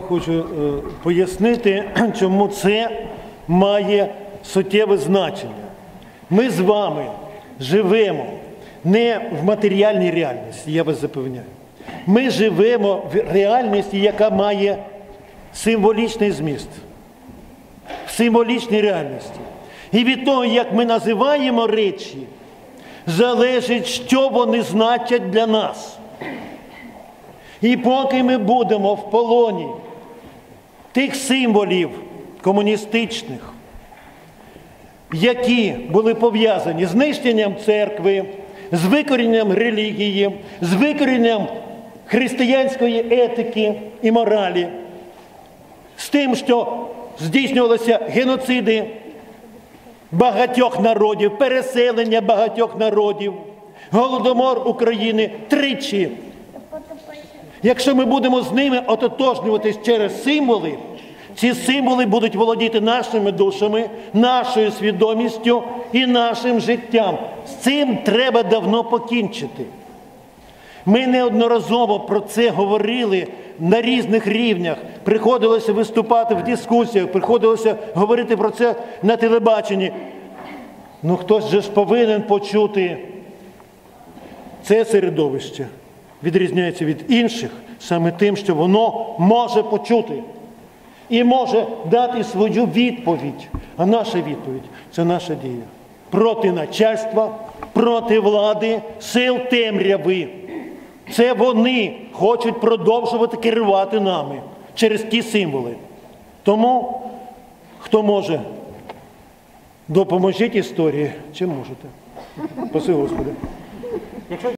Хочу е, пояснити, чому це має суттєве значення. Ми з вами живемо не в матеріальній реальності, я вас запевняю. Ми живемо в реальності, яка має символічний зміст. В символічній реальності. І від того, як ми називаємо речі, залежить, що вони значать для нас. І поки ми будемо в полоні тих символів комуністичних, які були пов'язані з знищенням церкви, з викорінням релігії, з викорінням християнської етики і моралі, з тим, що здійснювалися геноциди багатьох народів, переселення багатьох народів, голодомор України тричі. Якщо ми будемо з ними ототожнюватись через символи, ці символи будуть володіти нашими душами, нашою свідомістю і нашим життям. З цим треба давно покінчити. Ми неодноразово про це говорили на різних рівнях. Приходилося виступати в дискусіях, приходилося говорити про це на телебаченні. Ну хтось же ж повинен почути це середовище відрізняється від інших саме тим, що воно може почути і може дати свою відповідь. А наша відповідь це наша дія проти начальства, проти влади, сил темряви. Це вони хочуть продовжувати керувати нами через ті символи. Тому, хто може, допоможіть історії, чим можете. Спасибо, Господи.